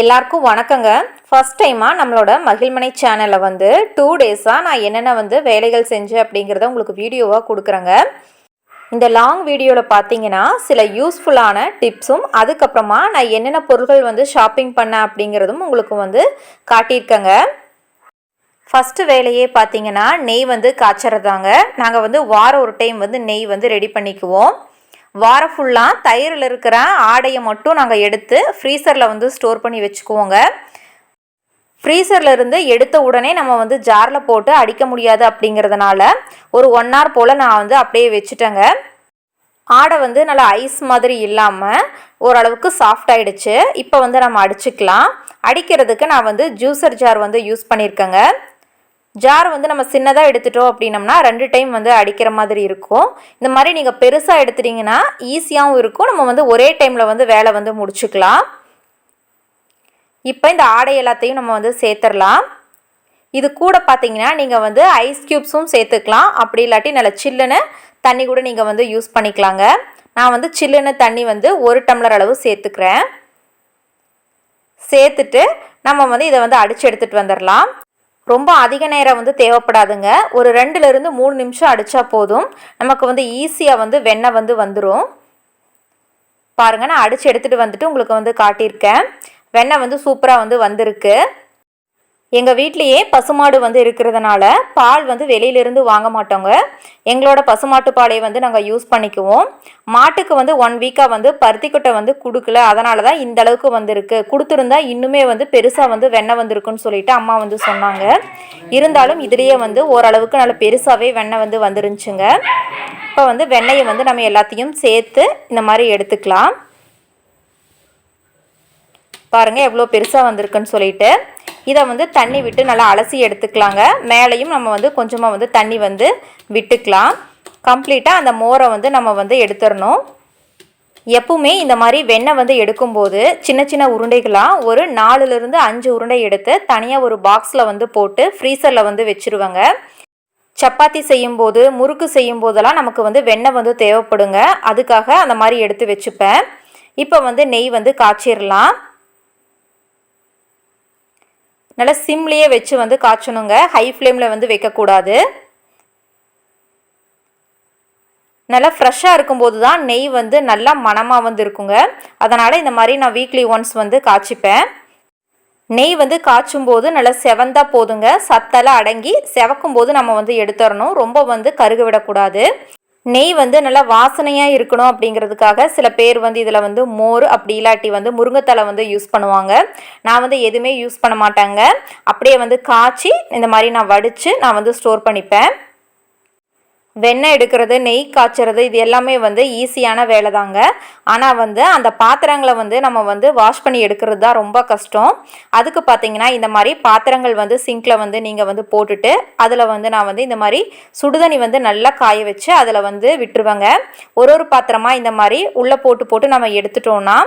எல்லாருக்கும் வணக்கங்க. ஃபர்ஸ்ட் டைமாக நம்மளோட மகிழ்மனை சேனலில் வந்து டூ டேஸாக நான் என்னென்ன வந்து வேலைகள் செஞ்சேன் அப்படிங்கிறத உங்களுக்கு வீடியோவாக கொடுக்குறேங்க. இந்த லாங் வீடியோவில் பார்த்தீங்கன்னா சில யூஸ்ஃபுல்லான டிப்ஸும் அதுக்கப்புறமா நான் என்னென்ன பொருட்கள் வந்து ஷாப்பிங் பண்ணேன் அப்படிங்கிறதும் உங்களுக்கு வந்து காட்டியிருக்கேங்க. ஃபஸ்ட்டு வேலையே பார்த்தீங்கன்னா நெய் வந்து காய்ச்சறதாங்க. நாங்கள் வந்து வாரம் ஒரு டைம் வந்து நெய் வந்து ரெடி பண்ணிக்குவோம். வாரம் ஃபுல்லாக தயிரில் இருக்கிற ஆடையை மட்டும் நாங்கள் எடுத்து ஃப்ரீசரில் வந்து ஸ்டோர் பண்ணி வச்சுக்குவோங்க. ஃப்ரீசரில் இருந்து எடுத்த உடனே நம்ம வந்து ஜாரில் போட்டு அடிக்க முடியாது அப்படிங்கிறதுனால ஒரு ஒன் ஹவர் போல் நான் வந்து அப்படியே வச்சுட்டேங்க. ஆடை வந்து நல்லா ஐஸ் மாதிரி இல்லாமல் ஓரளவுக்கு சாஃப்ட் ஆயிடுச்சு. இப்போ வந்து நம்ம அடிச்சுக்கலாம். அடிக்கிறதுக்கு நான் வந்து ஜூஸர் ஜார் வந்து யூஸ் பண்ணியிருக்கேங்க ஜார் வந்து நம்ம சின்னதாக எடுத்துட்டோம் அப்படின்னம்னா ரெண்டு டைம் வந்து அடிக்கிற மாதிரி இருக்கும். இந்த மாதிரி நீங்கள் பெருசாக எடுத்துட்டிங்கன்னா ஈஸியாகவும் இருக்கும். நம்ம வந்து ஒரே டைமில் வந்து வேலை வந்து முடிச்சுக்கலாம். இப்போ இந்த ஆடை எல்லாத்தையும் நம்ம வந்து சேர்த்துடலாம். இது கூட பார்த்தீங்கன்னா நீங்கள் வந்து ஐஸ் க்யூப்ஸும் சேர்த்துக்கலாம். அப்படி இல்லாட்டி நல்ல சில்லுன்னு தண்ணி கூட நீங்கள் வந்து யூஸ் பண்ணிக்கலாங்க. நான் வந்து சில்லுன்னு தண்ணி வந்து ஒரு டம்ளர் அளவு சேர்த்துக்கிறேன். சேர்த்துட்டு நம்ம வந்து இதை வந்து அடித்து எடுத்துகிட்டு வந்துடலாம். ரொம்ப அதிக நேரம் வந்து தேவைப்படாதுங்க. ஒரு ரெண்டுலேருந்து மூணு நிமிஷம் அடித்தா போதும். நமக்கு வந்து ஈஸியாக வந்து வெண்ணெய் வந்து வந்துடும் பாருங்கள் நான் அடித்து எடுத்துகிட்டு வந்துட்டு உங்களுக்கு வந்து காட்டியிருக்கேன். வெண்ணெய் வந்து சூப்பராக வந்து வந்திருக்கு. எங்கள் வீட்லேயே பசுமாடு வந்து இருக்கிறதுனால பால் வந்து வெளியிலேருந்து வாங்க மாட்டோங்க. எங்களோட பசுமாட்டு பாலை வந்து நாங்கள் யூஸ் பண்ணிக்குவோம். மாட்டுக்கு வந்து ஒன் வீக்காக வந்து பருத்திக்கொட்டை வந்து கொடுக்கல. அதனால தான் இந்த அளவுக்கு வந்திருக்கு. கொடுத்துருந்தா இன்னுமே வந்து பெருசாக வந்து வெண்ணெய் வந்திருக்குன்னு சொல்லிட்டு அம்மா வந்து சொன்னாங்க. இருந்தாலும் இதுலேயே வந்து ஓரளவுக்கு நல்ல பெருசாகவே வெண்ணெய் வந்து வந்துருந்துச்சுங்க. இப்போ வந்து வெண்ணெயை வந்து நம்ம எல்லாத்தையும் சேர்த்து இந்த மாதிரி எடுத்துக்கலாம். பாருங்கள் எவ்வளோ பெருசாக வந்திருக்குன்னு சொல்லிட்டு. இதை வந்து தண்ணி விட்டு நல்லா அலசி எடுத்துக்கலாங்க. மேலேயும் நம்ம வந்து கொஞ்சமாக வந்து தண்ணி வந்து விட்டுக்கலாம். கம்ப்ளீட்டாக அந்த மோரை வந்து நம்ம வந்து எடுத்துடணும். எப்பவுமே இந்த மாதிரி வெண்ணெய் வந்து எடுக்கும்போது சின்ன சின்ன உருண்டைகளாக ஒரு நாலுலேருந்து அஞ்சு உருண்டை எடுத்து தனியாக ஒரு பாக்ஸில் வந்து போட்டு ஃப்ரீசரில் வந்து வச்சுருவாங்க. சப்பாத்தி செய்யும்போது முறுக்கு செய்யும் போதெல்லாம் நமக்கு வந்து வெண்ணெய் வந்து தேவைப்படுங்க. அதுக்காக அந்த மாதிரி எடுத்து வச்சுப்பேன். இப்போ வந்து நெய் வந்து காய்ச்சிடலாம் நல்லா சிம்லேயே வச்சு வந்து காய்ச்சணுங்க. ஹை ஃப்ளேமில் வந்து வைக்கக்கூடாது. நல்லா ஃப்ரெஷ்ஷாக இருக்கும்போது தான் நெய் வந்து நல்லா மணமாக வந்து இருக்குங்க. அதனால் இந்த மாதிரி நான் வீக்லி ஒன்ஸ் வந்து காய்ச்சிப்பேன். நெய் வந்து காய்ச்சும் போது நல்லா செவந்தா போதுங்க. சத்தெல்லாம் அடங்கி செவக்கும் போது நம்ம வந்து எடுத்துடணும். ரொம்ப வந்து கருக விடக்கூடாது. நெய் வந்து நல்லா வாசனையாக இருக்கணும் அப்படிங்கிறதுக்காக சில பேர் வந்து இதில் வந்து மோர் அப்படி இல்லாட்டி வந்து முருங்கைத்தலை வந்து யூஸ் பண்ணுவாங்க. நான் வந்து எதுவுமே யூஸ் பண்ண மாட்டாங்க. அப்படியே வந்து காய்ச்சி இந்த மாதிரி நான் வடித்து நான் வந்து ஸ்டோர் பண்ணிப்பேன். வெண்ணெய் எடுக்கிறது நெய் காய்ச்சறது இது எல்லாமே வந்து ஈஸியான வேலை தாங்க ஆனால் வந்து அந்த பாத்திரங்களை வந்து நம்ம வந்து வாஷ் பண்ணி எடுக்கிறது தான் ரொம்ப கஷ்டம். அதுக்கு பார்த்தீங்கன்னா இந்த மாதிரி பாத்திரங்கள் வந்து சிங்கில் வந்து நீங்கள் வந்து போட்டுட்டு அதில் வந்து நான் வந்து இந்த மாதிரி சுடுதண்ணி வந்து நல்லா காய வச்சு அதில் வந்து விட்டுருவேங்க. ஒரு ஒரு பாத்திரமாக இந்த மாதிரி உள்ளே போட்டு போட்டு நம்ம எடுத்துட்டோம்னா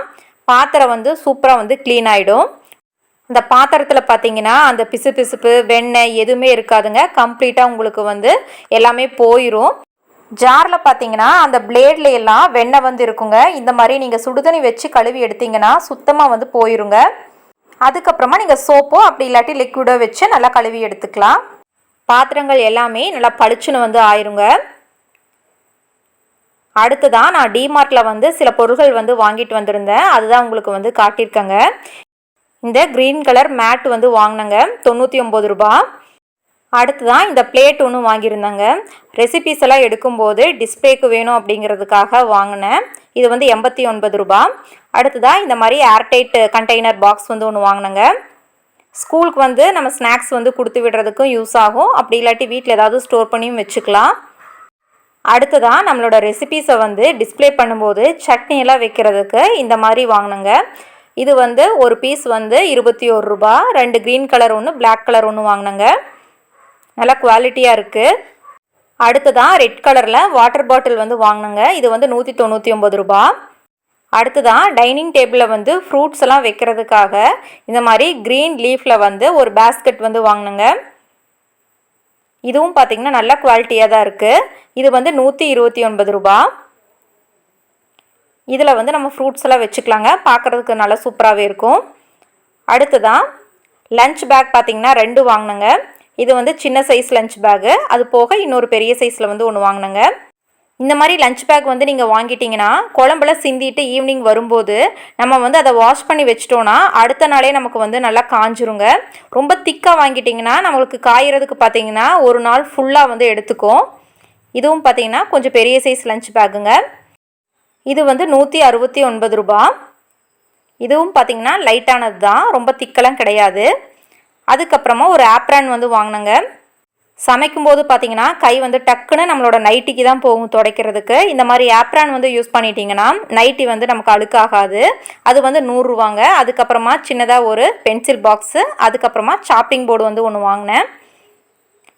பாத்திரம் வந்து சூப்பராக வந்து க்ளீன் ஆகிடும் இந்த பாத்திரத்தில் பார்த்தீங்கன்னா அந்த பிசு பிசுப்பு வெண்ணெய் எதுவுமே இருக்காதுங்க. கம்ப்ளீட்டாக உங்களுக்கு வந்து எல்லாமே போயிடும் ஜாரில் பார்த்தீங்கன்னா அந்த பிளேட்ல எல்லாம் வெண்ணெய் வந்து இருக்குங்க. இந்த மாதிரி நீங்கள் சுடுதண்ணி வச்சு கழுவி எடுத்தீங்கன்னா சுத்தமாக வந்து போயிருங்க. அதுக்கப்புறமா நீங்கள் சோப்போ அப்படி இல்லாட்டி லிக்விடோ வச்சு நல்லா கழுவி எடுத்துக்கலாம். பாத்திரங்கள் எல்லாமே நல்லா பளிச்சுன்னு வந்து ஆயிருங்க. அடுத்ததான் நான் டிமார்ட்டில் வந்து சில பொருட்கள் வந்து வாங்கிட்டு வந்திருந்தேன். அதுதான் உங்களுக்கு வந்து காட்டியிருக்கேங்க. இந்த க்ரீன் கலர் மேட் வந்து வாங்கினேங்க. தொண்ணூற்றி ஒம்பது ரூபா. அடுத்து தான் இந்த பிளேட் ஒன்று வாங்கியிருந்தாங்க. ரெசிபிஸ் எல்லாம் எடுக்கும்போது டிஸ்பிளேக்கு வேணும் அப்படிங்கிறதுக்காக வாங்கினேன். இது வந்து எண்பத்தி ஒன்பது ரூபா. அடுத்ததாக இந்த மாதிரி ஏர்டைட் கண்டெய்னர் பாக்ஸ் வந்து ஒன்று வாங்கினேங்க. ஸ்கூலுக்கு வந்து நம்ம ஸ்நாக்ஸ் வந்து கொடுத்து விடுறதுக்கும் யூஸ் ஆகும். அப்படி இல்லாட்டி வீட்டில் ஏதாவது ஸ்டோர் பண்ணியும் வச்சுக்கலாம். அடுத்ததாக நம்மளோட ரெசிபீஸை வந்து டிஸ்பிளே பண்ணும்போது சட்னியெல்லாம் வைக்கிறதுக்கு இந்த மாதிரி வாங்கினேங்க. இது வந்து ஒரு பீஸ் வந்து இருபத்தி ஒரு ரூபா. ரெண்டு க்ரீன் கலர் ஒன்று பிளாக் கலர் ஒன்று வாங்கினேங்க. நல்லா குவாலிட்டியாக இருக்குது அடுத்ததான் ரெட் கலரில் வாட்டர் பாட்டில் வந்து வாங்கினேங்க. இது வந்து நூற்றி தொண்ணூற்றி ஒம்பது ரூபா. அடுத்ததான் டைனிங் டேபிளில் வந்து ஃப்ரூட்ஸ் எல்லாம் வைக்கிறதுக்காக இந்த மாதிரி க்ரீன் லீஃபில் வந்து ஒரு பேஸ்கெட் வந்து வாங்கினேங்க. இதுவும் பார்த்திங்கன்னா நல்ல குவாலிட்டியாக தான் இருக்குது இது வந்து நூற்றி இருபத்தி ஒன்பது ரூபா. இதில் வந்து நம்ம ஃப்ரூட்ஸ் எல்லாம் வச்சுக்கலாங்க. பார்க்குறதுக்கு நல்லா சூப்பராகவே இருக்கும். அடுத்ததான் லஞ்ச் பேக் பார்த்திங்கன்னா ரெண்டு வாங்கினேங்க. இது வந்து சின்ன சைஸ் லஞ்ச் பேக்கு அது போக இன்னொரு பெரிய சைஸில் வந்து ஒன்று வாங்கினேங்க. இந்த மாதிரி லஞ்ச் பேக் வந்து நீங்கள் வாங்கிட்டிங்கன்னா குழம்புல சிந்திட்டு ஈவினிங் வரும்போது நம்ம வந்து அதை வாஷ் பண்ணி வச்சிட்டோன்னா அடுத்த நாளே நமக்கு வந்து நல்லா காஞ்சிருங்க. ரொம்ப திக்காக வாங்கிட்டிங்கன்னா நம்மளுக்கு காயறதுக்கு பார்த்தீங்கன்னா ஒரு நாள் ஃபுல்லாக வந்து எடுத்துக்கும். இதுவும் பார்த்தீங்கன்னா கொஞ்சம் பெரிய சைஸ் லஞ்ச் பேக்குங்க இது வந்து நூற்றி அறுபத்தி ஒன்பது ரூபா. இதுவும் பார்த்திங்கன்னா லைட்டானது தான் ரொம்ப திக்கெல்லாம் கிடையாது. அதுக்கப்புறமா ஒரு ஆப்ரான் வந்து வாங்கினேங்க. சமைக்கும்போது பார்த்தீங்கன்னா கை வந்து டக்குன்னு நம்மளோட நைட்டிக்கு தான் போகும் துடைக்கிறதுக்கு. இந்த மாதிரி ஆப்ரான் வந்து யூஸ் பண்ணிட்டீங்கன்னா நைட்டி வந்து நமக்கு அழுக்காகாது. அது வந்து நூறுரூவாங்க அதுக்கப்புறமா சின்னதாக ஒரு பென்சில் பாக்ஸு அதுக்கப்புறமா சாப்பிங் போர்டு வந்து ஒன்று வாங்கினேன்.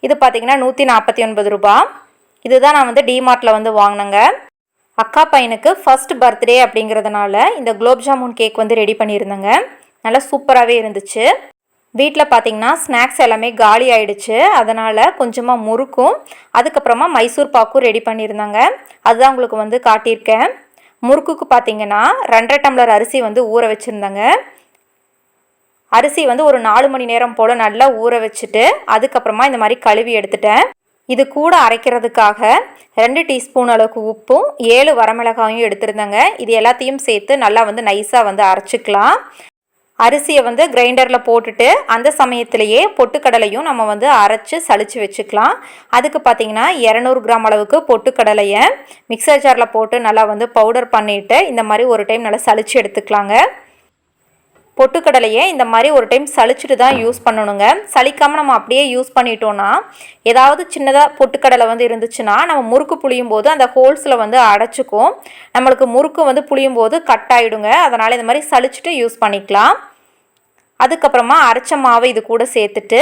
இது பார்த்திங்கன்னா நூற்றி நாற்பத்தி ஒன்பது ரூபா. இதுதான் நான் வந்து டிமார்ட்டில் வந்து வாங்கினேங்க. அக்கா பையனுக்கு ஃபர்ஸ்ட் பர்த்டே அப்படிங்கிறதுனால இந்த குலோப் ஜாமுன் கேக் வந்து ரெடி பண்ணியிருந்தேங்க. நல்லா சூப்பராகவே இருந்துச்சு. வீட்டில் பார்த்தீங்கன்னா ஸ்நாக்ஸ் எல்லாமே காலி ஆயிடுச்சு. அதனால் கொஞ்சமாக முறுக்கும். அதுக்கப்புறமா மைசூர் பாக்கும் ரெடி பண்ணியிருந்தாங்க. அதுதான் உங்களுக்கு வந்து காட்டியிருக்கேன். முறுக்குக்கு பார்த்தீங்கன்னா ரெண்டரை டம்ளர் அரிசி வந்து ஊற வச்சுருந்தாங்க. அரிசி வந்து ஒரு நாலு மணி நேரம் போல் நல்லா ஊற வச்சுட்டு அதுக்கப்புறமா இந்த மாதிரி கழுவி எடுத்துட்டேன். இது கூட அரைக்கிறதுக்காக ரெண்டு டீஸ்பூன் அளவுக்கு உப்பும் ஏழு வரமிளகாயும் எடுத்திருந்தேங்க. இது எல்லாத்தையும் சேர்த்து நல்லா வந்து நைஸாக வந்து அரைச்சிக்கலாம். அரிசியை வந்து கிரைண்டரில் போட்டுட்டு அந்த சமயத்திலேயே பொட்டுக்கடலையும் நம்ம வந்து அரைச்சி சளிச்சு வச்சுக்கலாம். அதுக்கு பார்த்திங்கன்னா இரநூறு கிராம் அளவுக்கு பொட்டுக்கடலையை மிக்சர் ஜாரில் போட்டு நல்லா வந்து பவுடர் பண்ணிவிட்டு இந்த மாதிரி ஒரு டைம் நல்லா சளிச்சு எடுத்துக்கலாங்க. பொட்டுக்கடலையை இந்த மாதிரி ஒரு டைம் சளிச்சுட்டு தான் யூஸ் பண்ணணுங்க. சளிக்காமல் நம்ம அப்படியே யூஸ் பண்ணிட்டோன்னா ஏதாவது சின்னதாக பொட்டுக்கடலை வந்து இருந்துச்சுன்னா நம்ம முறுக்கு புளியும் போது அந்த ஹோல்ஸில் வந்து அடைச்சிக்கும். நம்மளுக்கு முறுக்கு வந்து புளியும் போது கட் ஆகிடுங்க அதனால் இந்த மாதிரி சளிச்சுட்டு யூஸ் பண்ணிக்கலாம். அதுக்கப்புறமா அரைச்ச மாவை இது கூட சேர்த்துட்டு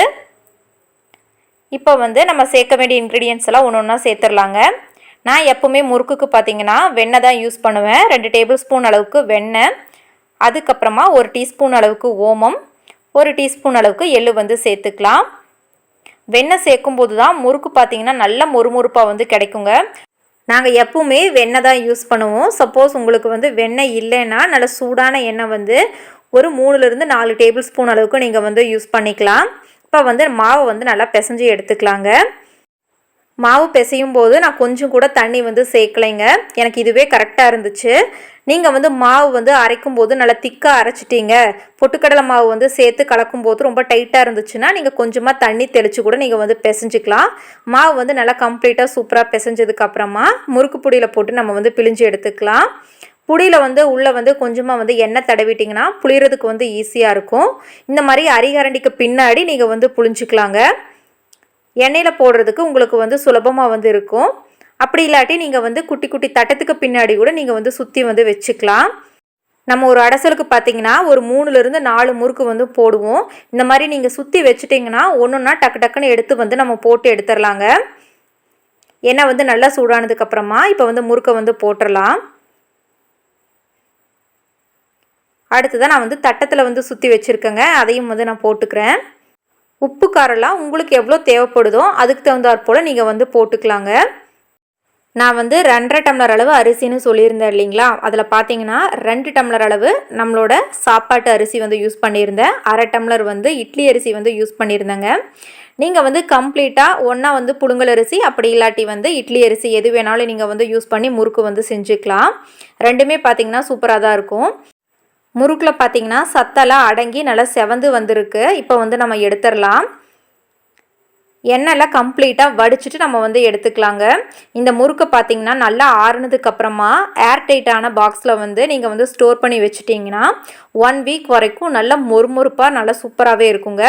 இப்போ வந்து நம்ம சேர்க்க வேண்டிய இன்க்ரீடியன்ஸ் எல்லாம் ஒன்று ஒன்றா சேர்த்துடலாங்க. நான் எப்போவுமே முறுக்குக்கு பார்த்தீங்கன்னா வெண்ணெய் தான் யூஸ் பண்ணுவேன். ரெண்டு டேபிள் ஸ்பூன் அளவுக்கு வெண்ணெய். அதுக்கப்புறமா ஒரு டீஸ்பூன் அளவுக்கு ஓமம் ஒரு டீஸ்பூன் அளவுக்கு எள்ளு வந்து சேர்த்துக்கலாம். வெண்ணெய் சேர்க்கும்போது தான் முறுக்கு பார்த்தீங்கன்னா நல்ல மொறுமொறுப்பாக வந்து கிடைக்குங்க. நாங்கள் எப்பவுமே வெண்ணெய் தான் யூஸ் பண்ணுவோம். சப்போஸ் உங்களுக்கு வந்து வெண்ணெய் இல்லைன்னா நல்ல சூடான எண்ணெய் வந்து ஒரு மூணுலேருந்து நாலு டேபிள் ஸ்பூன் அளவுக்கு நீங்கள் வந்து யூஸ் பண்ணிக்கலாம். இப்போ வந்து மாவை வந்து நல்லா பிசைஞ்சு எடுத்துக்கலாங்க. மாவு பிசையும் போது நான் கொஞ்சம் கூட தண்ணி வந்து சேர்க்கலைங்க. எனக்கு இதுவே கரெக்டாக இருந்துச்சு. நீங்கள் வந்து மாவு வந்து அரைக்கும் போது நல்லா திக்காக அரைச்சிட்டீங்க. பொட்டுக்கடலை மாவு வந்து சேர்த்து கலக்கும் போது ரொம்ப டைட்டாக இருந்துச்சுன்னா நீங்கள் கொஞ்சமாக தண்ணி தெளித்து கூட நீங்கள் வந்து பிசைஞ்சிக்கலாம். மாவு வந்து நல்லா கம்ப்ளீட்டாக சூப்பராக பிசைஞ்சதுக்கப்புறமா முறுக்கு பொடியில் போட்டு நம்ம வந்து பிழிஞ்சு எடுத்துக்கலாம். புடியில் வந்து உள்ளே வந்து கொஞ்சமாக வந்து எண்ணெய் தடவிட்டிங்கன்னா புளியறதுக்கு வந்து ஈஸியாக இருக்கும். இந்த மாதிரி அரிகரண்டிக்கு பின்னாடி நீங்கள் வந்து புளிஞ்சிக்கலாங்க எண்ணெயில் போடுறதுக்கு உங்களுக்கு வந்து சுலபமாக வந்து இருக்கும். அப்படி இல்லாட்டி நீங்கள் வந்து குட்டி குட்டி தட்டத்துக்கு பின்னாடி கூட நீங்கள் வந்து சுற்றி வந்து வச்சுக்கலாம். நம்ம ஒரு அடசலுக்கு பார்த்தீங்கன்னா ஒரு மூணுலேருந்து நாலு முறுக்கு வந்து போடுவோம். இந்த மாதிரி நீங்கள் சுற்றி வச்சுட்டிங்கன்னா ஒன்று ஒன்றா டக்கு டக்குன்னு எடுத்து வந்து நம்ம போட்டு எடுத்துடலாங்க. எண்ணெய் வந்து நல்லா சூடானதுக்கப்புறமா இப்போ வந்து முறுக்கை வந்து போட்டுடலாம். அடுத்ததான் நான் வந்து தட்டத்தில் வந்து சுற்றி வச்சுருக்கேங்க. அதையும் வந்து நான் போட்டுக்கிறேன். உப்பு காரெல்லாம் உங்களுக்கு எவ்வளோ தேவைப்படுதோ அதுக்கு தகுந்தாற் போல் நீங்கள் வந்து போட்டுக்கலாங்க. நான் வந்து ரெண்டரை டம்ளர் அளவு அரிசின்னு சொல்லியிருந்தேன் இல்லைங்களா? அதில் பார்த்தீங்கன்னா ரெண்டு டம்ளர் அளவு நம்மளோட சாப்பாட்டு அரிசி வந்து யூஸ் பண்ணியிருந்தேன். அரை டம்ளர் வந்து இட்லி அரிசி வந்து யூஸ் பண்ணியிருந்தேங்க. நீங்கள் வந்து கம்ப்ளீட்டாக ஒன்றா வந்து புழுங்கல் அரிசி அப்படி இல்லாட்டி வந்து இட்லி அரிசி எது வேணாலும் நீங்கள் வந்து யூஸ் பண்ணி முறுக்கு வந்து செஞ்சுக்கலாம். ரெண்டுமே பார்த்தீங்கன்னா சூப்பராக தான் இருக்கும். முறுக்கில் பார்த்தீங்கன்னா சத்தெல்லாம் அடங்கி நல்லா செவந்து வந்திருக்கு. இப்போ வந்து நம்ம எடுத்துடலாம். எண்ணெய்லாம் கம்ப்ளீட்டாக வடிச்சிட்டு நம்ம வந்து எடுத்துக்கலாங்க. இந்த முறுக்கை பார்த்தீங்கன்னா நல்லா ஆறுனதுக்கப்புறமா ஏர்டைட்டான பாக்ஸில் வந்து நீங்கள் வந்து ஸ்டோர் பண்ணி வச்சுட்டிங்கன்னா ஒன் வீக் வரைக்கும் நல்லா மொறுமொறுப்பாக நல்லா சூப்பராகவே இருக்குங்க.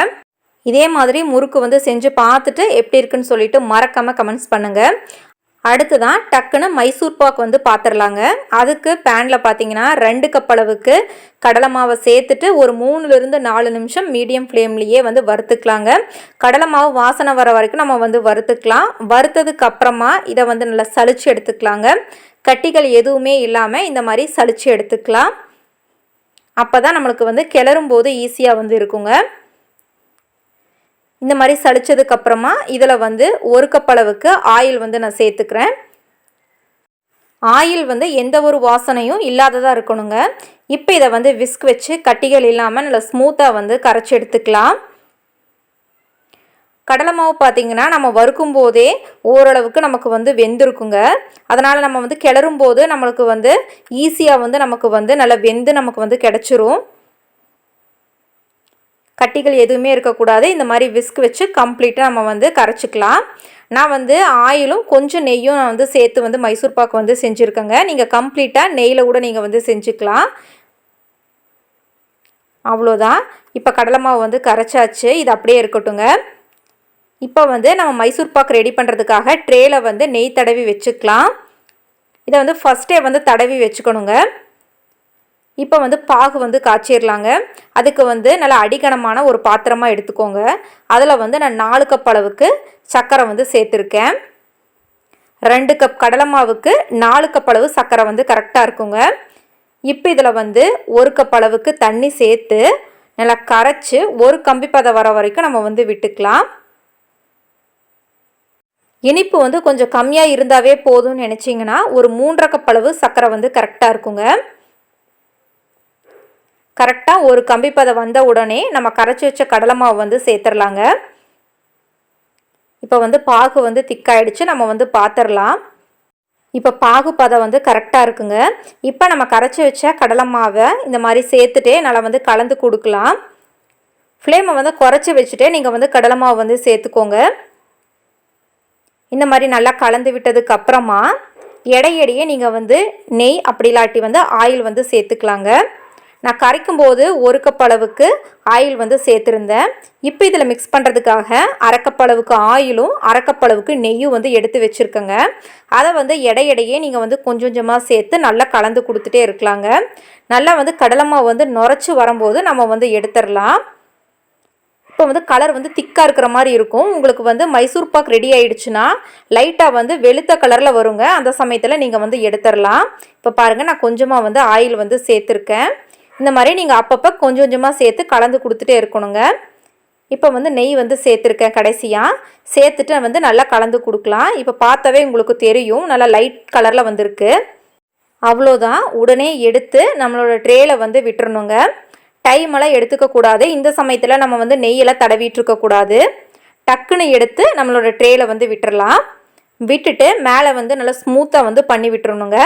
இதே மாதிரி முறுக்கு வந்து செஞ்சு பார்த்துட்டு எப்படி இருக்குன்னு சொல்லிட்டு மறக்காமல் கமெண்ட்ஸ் பண்ணுங்கள் அடுத்து தான் டக்குன்னு மைசூர் பாக் வந்து பார்த்துடலாங்க அதுக்கு பேனில் பார்த்தீங்கன்னா ரெண்டு கப் அளவுக்கு கடலை மாவை சேர்த்துட்டு ஒரு மூணுலேருந்து நாலு நிமிஷம் மீடியம் ஃப்ளேம்லேயே வந்து வறுத்துக்கலாங்க. கடலை மாவு வாசனை வர வரைக்கும் நம்ம வந்து வறுத்துக்கலாம். வறுத்ததுக்கு அப்புறமா இதை வந்து நல்லா சளிச்சு எடுத்துக்கலாங்க. கட்டிகள் எதுவுமே இல்லாமல் இந்த மாதிரி சளிச்சு எடுத்துக்கலாம். அப்போ தான் நம்மளுக்கு வந்து கிளறும் போது ஈஸியாக வந்து இருக்குங்க. இந்த மாதிரி சளிச்சதுக்கப்புறமா இதில் வந்து ஒரு கப் அளவுக்கு ஆயில் வந்து நான் சேர்த்துக்கிறேன். ஆயில் வந்து எந்த ஒரு வாசனையும் இல்லாததாக இருக்கணுங்க. இப்போ இதை வந்து விஸ்க் வச்சு கட்டிகள் இல்லாமல் நல்லா ஸ்மூத்தாக வந்து கரைச்சி எடுத்துக்கலாம். கடலை மாவு பார்த்திங்கன்னா நம்ம வறுக்கும் போதே ஓரளவுக்கு நமக்கு வந்து வெந்திருக்குங்க. அதனால் நம்ம வந்து கிளறும் போது நம்மளுக்கு வந்து ஈஸியாக வந்து நமக்கு வந்து நல்லா வெந்து நமக்கு வந்து கிடச்சிரும். கட்டிகள் எதுவுமே இருக்கக்கூடாது. இந்த மாதிரி விஸ்க் வச்சு கம்ப்ளீட்டாக நம்ம வந்து கரைச்சிக்கலாம். நான் வந்து ஆயிலும் கொஞ்சம் நெய்யும் நான் வந்து சேர்த்து வந்து மைசூர் பாக்கு வந்து செஞ்சுருக்கேங்க. நீங்கள் கம்ப்ளீட்டாக நெய்யில் கூட நீங்கள் வந்து செஞ்சுக்கலாம். அவ்வளோதான். இப்போ கடலை மாவு வந்து கரைச்சாச்சு. இது அப்படியே இருக்கட்டுங்க இப்போ வந்து நம்ம மைசூர் பாக்கு ரெடி பண்ணுறதுக்காக ட்ரேயில் வந்து நெய் தடவி வச்சுக்கலாம். இதை வந்து ஃபஸ்ட்டே வந்து தடவி வச்சுக்கணுங்க. இப்போ வந்து பாகு வந்து காய்ச்சிடலாங்க அதுக்கு வந்து நல்லா அடிக்கணமான ஒரு பாத்திரமாக எடுத்துக்கோங்க. அதில் வந்து நான் நாலு கப் அளவுக்கு சர்க்கரை வந்து சேர்த்துருக்கேன். ரெண்டு கப் கடலை மாவுக்கு நாலு கப் அளவு சர்க்கரை வந்து கரெக்டாக இருக்குங்க. இப்போ இதில் வந்து ஒரு கப் அளவுக்கு தண்ணி சேர்த்து நல்லா கரைச்சி ஒரு கம்பி பதம் வர வரைக்கும் நம்ம வந்து விட்டுக்கலாம். இனிப்பு வந்து கொஞ்சம் கம்மியாக இருந்தாவே போதும்னு நினச்சிங்கன்னா ஒரு மூன்றரை கப் அளவு சர்க்கரை வந்து கரெக்டாக இருக்குங்க. கரெக்டாக ஒரு கம்பி பதம் வந்த உடனே நம்ம கரைச்சி வச்ச கடலை மாவு வந்து சேர்த்துடலாங்க இப்போ வந்து பாகு வந்து திக்காயிடுச்சு நம்ம வந்து பார்த்துடலாம் இப்போ பாகு பதம் வந்து கரெக்டாக இருக்குங்க. இப்போ நம்ம கரைச்சி வச்ச கடலை மாவை இந்த மாதிரி சேர்த்துட்டே நல்லா வந்து கலந்து கொடுக்கலாம். ஃப்ளேமை வந்து குறைச்சி வச்சுட்டே நீங்கள் வந்து கடலை மாவு வந்து சேர்த்துக்கோங்க. இந்த மாதிரி நல்லா கலந்து விட்டதுக்கு அப்புறமா எடையடையே நீங்கள் வந்து நெய் அப்படி இல்லாட்டி வந்து ஆயில் வந்து சேர்த்துக்கலாங்க. நான் கரைக்கும் போது ஒரு கப் அளவுக்கு ஆயில் வந்து சேர்த்துருந்தேன். இப்போ இதில் மிக்ஸ் பண்ணுறதுக்காக அரைக்கப்பளவுக்கு ஆயிலும் அரைக்கப்பளவுக்கு நெய்யும் வந்து எடுத்து வச்சுருக்கேங்க. அதை வந்து எடையடையே நீங்கள் வந்து கொஞ்சம் கொஞ்சமாக சேர்த்து நல்லா கலந்து கொடுத்துட்டே இருக்கலாங்க. நல்லா வந்து கடலைமாவை வந்து நுரைச்சி வரும்போது நம்ம வந்து எடுத்துடலாம். இப்போ வந்து கலர் வந்து திக்காக இருக்கிற மாதிரி இருக்கும். உங்களுக்கு வந்து மைசூர் பாக் ரெடி ஆகிடுச்சுன்னா லைட்டாக வந்து வெளுத்த கலரில் வருங்க. அந்த சமயத்தில் நீங்கள் வந்து எடுத்துடலாம். இப்போ பாருங்கள் நான் கொஞ்சமாக வந்து ஆயில் வந்து சேர்த்துருக்கேன். இந்த மாதிரி நீங்கள் அப்பப்போ கொஞ்சம் கொஞ்சமாக சேர்த்து கலந்து கொடுத்துட்டே இருக்கணுங்க. இப்போ வந்து நெய் வந்து சேர்த்துருக்கேன் கடைசியாக சேர்த்துட்டு வந்து நல்லா கலந்து கொடுக்கலாம். இப்போ பார்த்தாவே உங்களுக்கு தெரியும். நல்லா லைட் கலரில் வந்திருக்கு. அவ்வளோதான். உடனே எடுத்து நம்மளோட ட்ரேயில் வந்து விட்டுறணுங்க. டைமெல்லாம் எடுத்துக்கக்கூடாது இந்த சமயத்தில் நம்ம வந்து நெய்யெல்லாம் தடவிட்டுருக்கக்கூடாது டக்குன்னு எடுத்து நம்மளோட ட்ரேயில் வந்து விட்டுறலாம். விட்டுட்டு மேலே வந்து நல்லா ஸ்மூத்தாக வந்து பண்ணி விட்டுறணுங்க.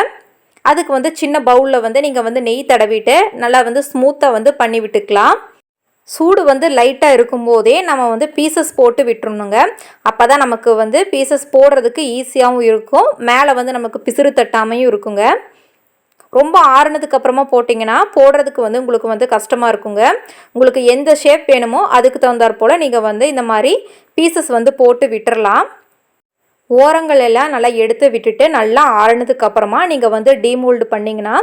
அதுக்கு வந்து சின்ன பவுலில் வந்து நீங்கள் வந்து நெய் தடவிட்டு நல்லா வந்து ஸ்மூத்தாக வந்து பண்ணி விட்டுக்கலாம். சூடு வந்து லைட்டாக இருக்கும்போதே நம்ம வந்து பீசஸ் போட்டு விட்டுருணுங்க அப்போ தான் நமக்கு வந்து பீசஸ் போடுறதுக்கு ஈஸியாகவும் இருக்கும். மேலே வந்து நமக்கு பிசுறு தட்டாமையும் இருக்குங்க. ரொம்ப ஆறுனதுக்கு அப்புறமா போட்டிங்கன்னா போடுறதுக்கு வந்து உங்களுக்கு வந்து கஷ்டமாக இருக்குங்க. உங்களுக்கு எந்த ஷேப் வேணுமோ அதுக்கு தகுந்தாற் போல் நீங்கள் வந்து இந்த மாதிரி பீசஸ் வந்து போட்டு விட்டுறலாம். ஓரங்கள் எல்லாம் நல்லா எடுத்து விட்டுட்டு நல்லா ஆறினதுக்கு அப்புறமா நீங்கள் வந்து டீமோல்டு பண்ணிங்கன்னா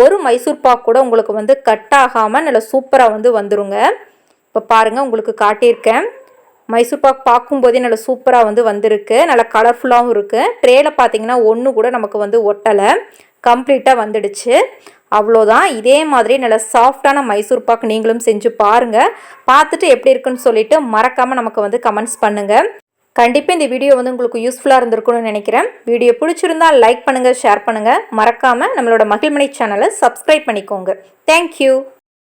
ஒரு மைசூர் பாக் கூட உங்களுக்கு வந்து கட் ஆகாமல் நல்லா சூப்பராக வந்து வந்துருங்க. இப்போ பாருங்கள் உங்களுக்கு காட்டியிருக்கேன். மைசூர் பாக் பார்க்கும்போதே நல்லா சூப்பராக வந்து வந்திருக்கு. நல்லா கலர்ஃபுல்லாகவும் இருக்குது ட்ரேயில் பார்த்தீங்கன்னா ஒன்று கூட நமக்கு வந்து ஒட்டலை. கம்ப்ளீட்டாக வந்துடுச்சு. அவ்வளோதான். இதே மாதிரி நல்ல சாஃப்டான மைசூர் பாக் நீங்களும் செஞ்சு பாருங்கள் பார்த்துட்டு எப்படி இருக்குன்னு சொல்லிட்டு மறக்காமல் நமக்கு வந்து கமெண்ட்ஸ் பண்ணுங்கள் கண்டிப்பாக இந்த வீடியோ வந்து உங்களுக்கு யூஸ்ஃபுல்லாக இருந்திருக்கும்னு நினைக்கிறேன். வீடியோ பிடிச்சிருந்தால் லைக் பண்ணுங்கள் ஷேர் பண்ணுங்கள் மறக்காமல் நம்மளோட மகிழ்மணி சேனலை சப்ஸ்கிரைப் பண்ணிக்கோங்க. தேங்க்யூ